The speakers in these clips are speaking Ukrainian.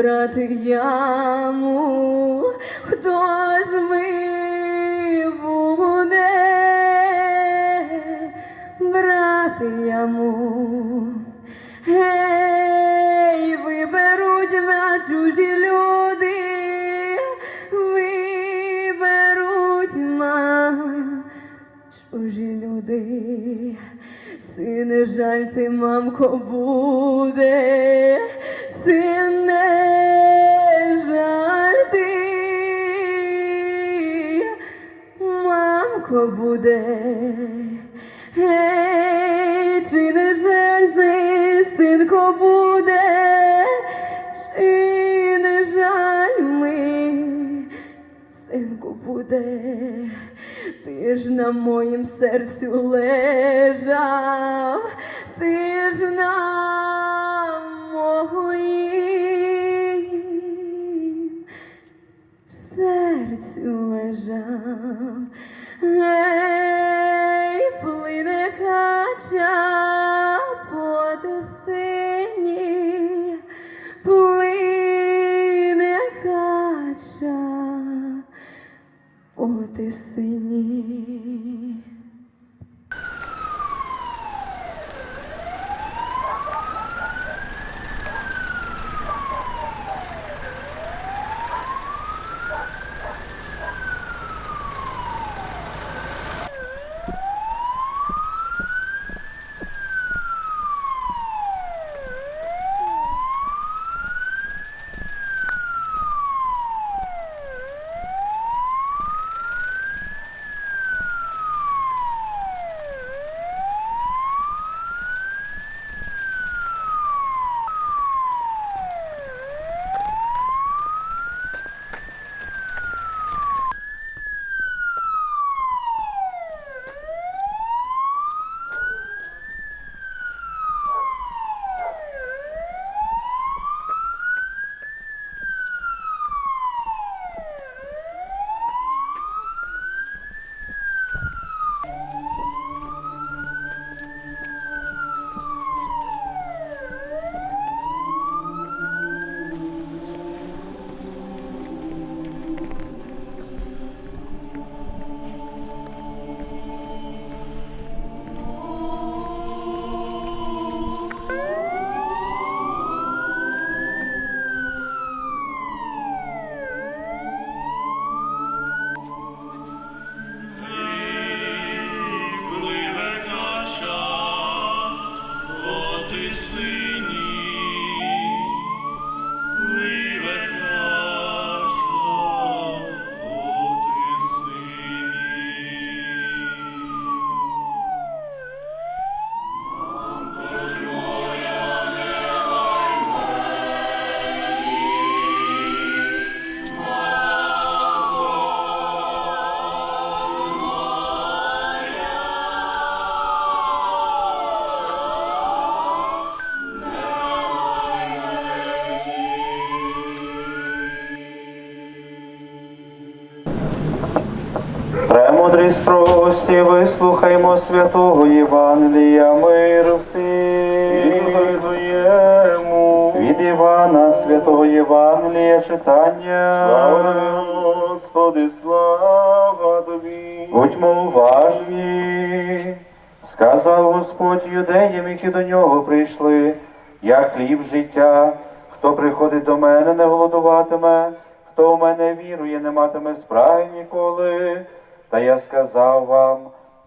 брати яму? Хто ж ми буде брати яму? Гей, виберуть мене чужі люди, виберуть ма чужі люди. Сине жаль ти, мамко, мамко буде. Гей, чи не жаль ти, синко буде, чи не жаль ми, синку буде, ти ж на моїм серцю лежав, ти ж на моїм серцю лежав, Ей, плине кача по тисині, плине кача по тисині. Премудрість прості, вислухаймо святого Євангелія, мир всім. Твоєму. Від Івана святого Євангелія читання. Слава Господи, слава тобі. Будьмо уважні. Сказав Господь юдеям, які до нього прийшли, я хліб життя, хто приходить до мене, не голодуватиме, хто в мене вірує, не матиме спраги ніколи. Та я сказав вам,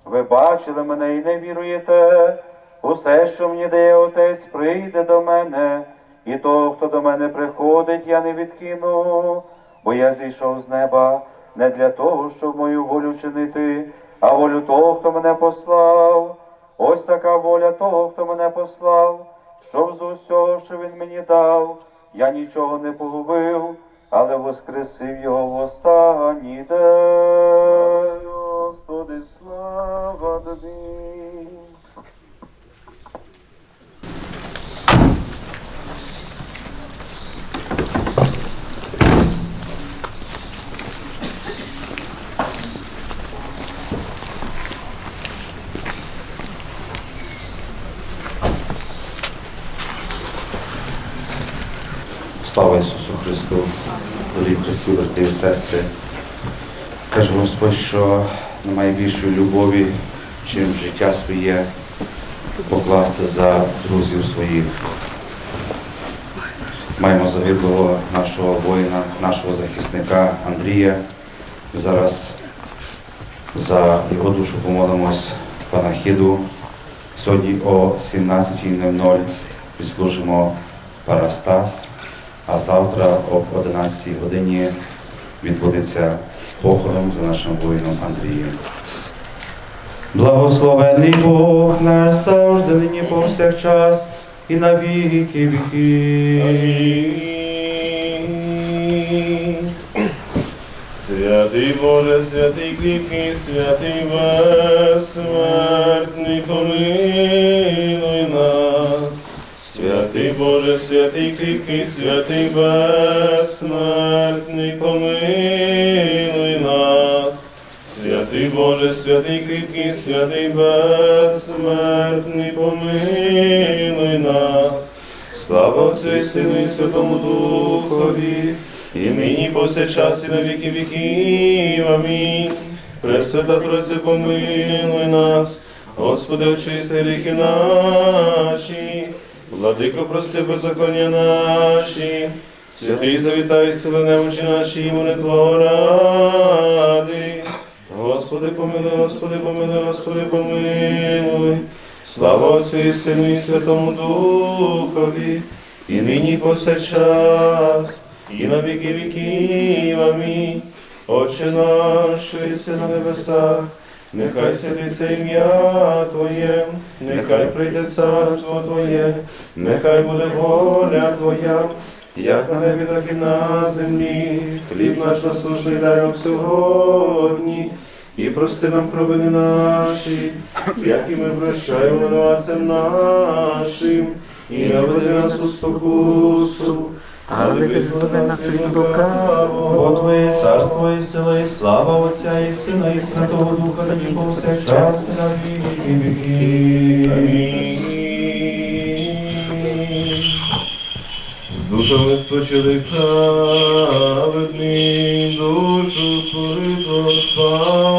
ви бачили мене і не віруєте. Усе, що мені дає Отець, прийде до мене, і того, хто до мене приходить, я не відкину, бо я зійшов з неба не для того, щоб мою волю чинити, а волю того, хто мене послав. Ось така воля того, хто мене послав, щоб з усього, що він мені дав, я нічого не погубив, але воскресив його в останній день. Слава. Ісусу Христу, дорогі Христі, брати і сестри. Каже Господь, що немає більшої любові, чим життя своє покласти за друзів своїх. Маємо загиблого нашого воїна, нашого захисника Андрія. Зараз за його душу помолимось панахіду. Сьогодні о 17.00 відслужимо Парастас, а завтра об 11 годині відбудеться похорон за нашим воїном Андрієм. Благословений Бог наш завжди, нині повсякчас і на віки віки. Святий Боже, святий кріпкий, святий безсмертний, помилуй нас. Святий Боже, святий кріпкий, святий безсмертний, помилуй. Святий Боже, святий кріпкий, святий безсмертний, помилуй нас. Слава Отцю і Сину і Святому Духові, і нині повсякчас і на віки віків. Амінь. Пресвята Тройця, помилуй нас, Господи, очисти гріхи наші, владико, прости беззаконня наші, святий завітай, сили немочі наші, імени Твого ради. Господи, помилуй, Господи, помилуй, Господи, помилуй. Слава Отцю і Сину і Святому Духові, і нині повсякчас, і на віки віків. Амінь. Отче наш, що єси на небесах, нехай святиться ім'я Твоє, нехай прийде царство Твоє, нехай буде воля Твоя, як на небі, так і на землі. Хліб наш насущний дай нам сьогодні. І прости нам провини наші, як і ми прощаємо винуватцям нашим, і не веди нас у спокусу, але визволи нас від лукавого. Твоє царство і сила, і слава Отця і Сина, і Святого Духа, нині повсякчас і на віки віків. Амінь. З душами спочили праведним, душу створито спасе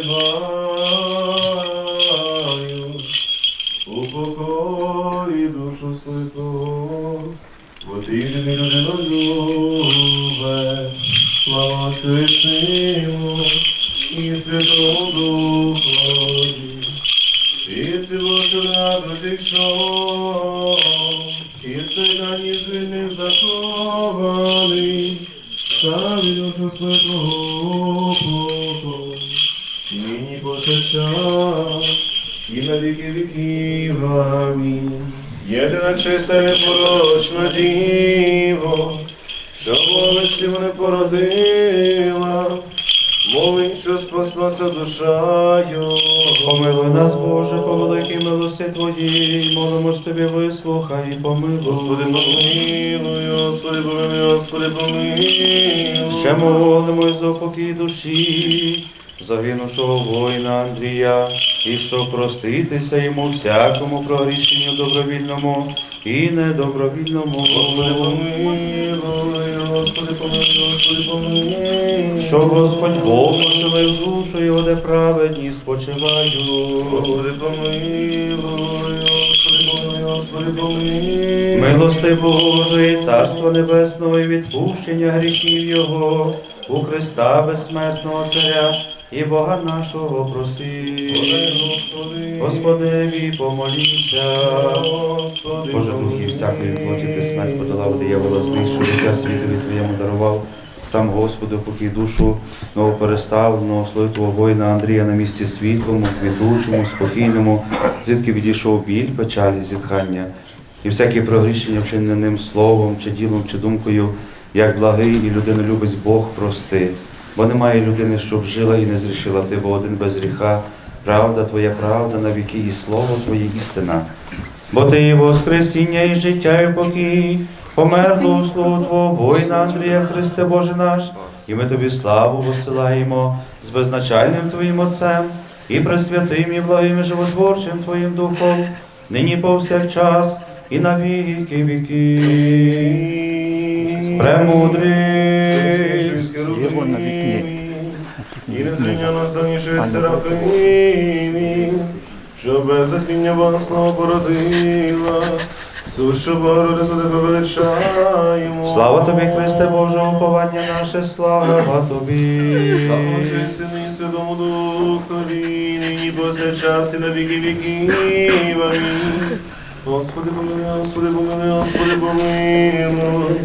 Спочивають. Упокої душу святу, бо ти єдиний людину любиш, слава Отцю і і Святому Духові. Ти силочина душі що, і стайдані звільнив захований, Славі душу святого повсякчас, і на віки віків. Амінь. Єдина чиста і непорочна діво, що болесті мене породила, молить, що спаслася душа його. Помилуй нас, Боже, по великій милості Твоїй, молимось Тобі, вислухай і помилуй. Господи, помилуй, Господи, помилуй, Господи, помилуй. Ще молимось за покій душі загинувшого воїна Андрія, і щоб проститися йому всякому прогрішенню добровільному і недобровільному. Господи, помилуй, Господи, помилуй, Господи, помилуй. Щоб Господь Бог поселив душу його, де праведні спочивають. Господи, помилуй. Милости Божої, Царства Небесного і відпущення гріхів Його, у Христа безсмертного Царя і Бога нашого проси. Господи, Господеві помолімся. Господи, Боже, духі всякої плоті, ти смерть подолав, диявола знищив, життя світові Твоєму дарував. Сам Господи, покій душу новопереставленого, Твого воїна Андрія на місці світлому, квітучому, спокійному, звідки відійшов біль, печалі, зітхання. І всякі прогрішення вчиненим словом, чи ділом, чи думкою, як благий і людинолюбець Бог прости. Бо немає людини, щоб жила і не зрішила ти, бо один без гріха. Правда Твоя правда на віки, і слово Твоє істина. Бо ти і воскресіння, і життя, і покій, померло у слово Твого воїна Андрія Христе Боже наш, і ми тобі славу посилаємо з безначальним Твоїм Отцем, і пресвятим, і благим, і животворчим Твоїм Духом, нині повсякчас, і на віки віки. Премудрий. І незріння наставніших Серафимів, що без закління власного породила, сущу Богородицю тебе величаємо. Слава тобі, Христе Боже, уповання наше, слава тобі. Слава Сину і Святому Духові, нині повсякчас і на віки віків. Амінь. Господи, помилуй, Господи, помилуй, Господи, помилуй.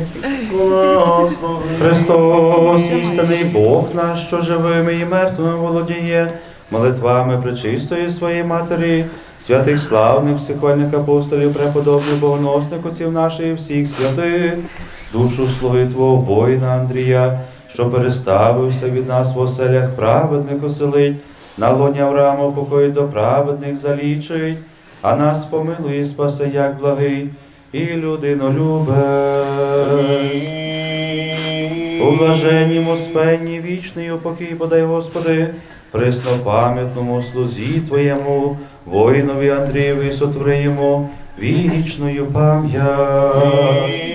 Христос, істинний Бог наш, що живими і мертвими володіє, молитвами пречистої своєї Матері, святих славних всехвальних апостолів, преподобних богоносних отців наших і всіх святих, душу слуги Твого воїна Андрія, що переставився від нас в оселях праведних оселить, на лоні Авраама покої до праведних залічить, а нас помилуй спаси, як благий, і людинолюбець. У блаженнім спенні вічний упокій подай, Господи, приснопам'ятному слузі Твоєму, воїнові Андрієві сотворимо вічною пам'ять.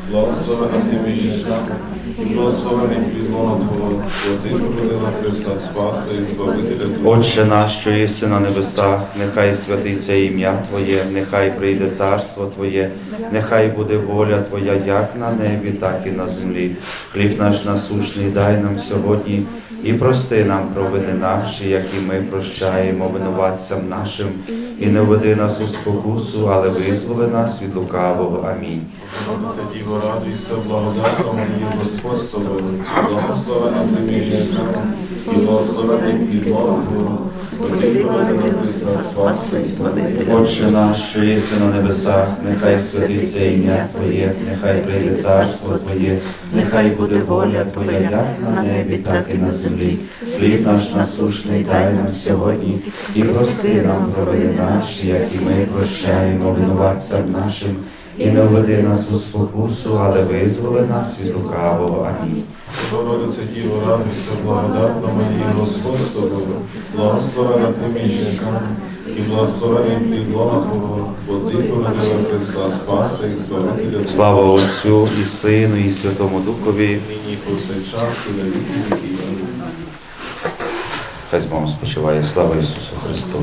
благословена ти між жінками, і благословений плід лона Твого, бо ти породила Христа Спаса і Збавителя Твого. Отче наш, що єси на небесах, нехай святиться ім'я Твоє, нехай прийде царство Твоє, нехай буде воля Твоя, як на небі, так і на землі. Хліб наш насущний дай нам сьогодні і прости нам провини наші, як і ми прощаємо винуватцям нашим, і не введи нас у спокусу, але визволи нас від лукавого. Амінь. Богородиця Діво, радуйся, благодатна Марія, Господь з тобою, благословена ти між жінками, і благословений плід лона Твого, бо ти породила Христа Спаса Отче наш, що єси на небесах, нехай святиться ім'я Твоє, нехай прийде царство Твоє, нехай буде воля Твоя, як на небі, так і на землі. Хліб наш насушний дай нам сьогодні, і прости нам провини наші, як і ми прощаємо винуватцям нашим, і не введи нас у спокусу, але визволи нас від лукавого. Амінь. Богородиця Діво, радуйся, благодатна Марія, Господь з тобою, благословена ти між жінками, і і благословений плід лона Твого, бо Ти породила Христа Спаса і Збавителя. Слава Отцю і Сину, і Святому Духові. Нині повсякчас і на віки віків. Хай з Богом спочиває. Слава Ісусу Христу.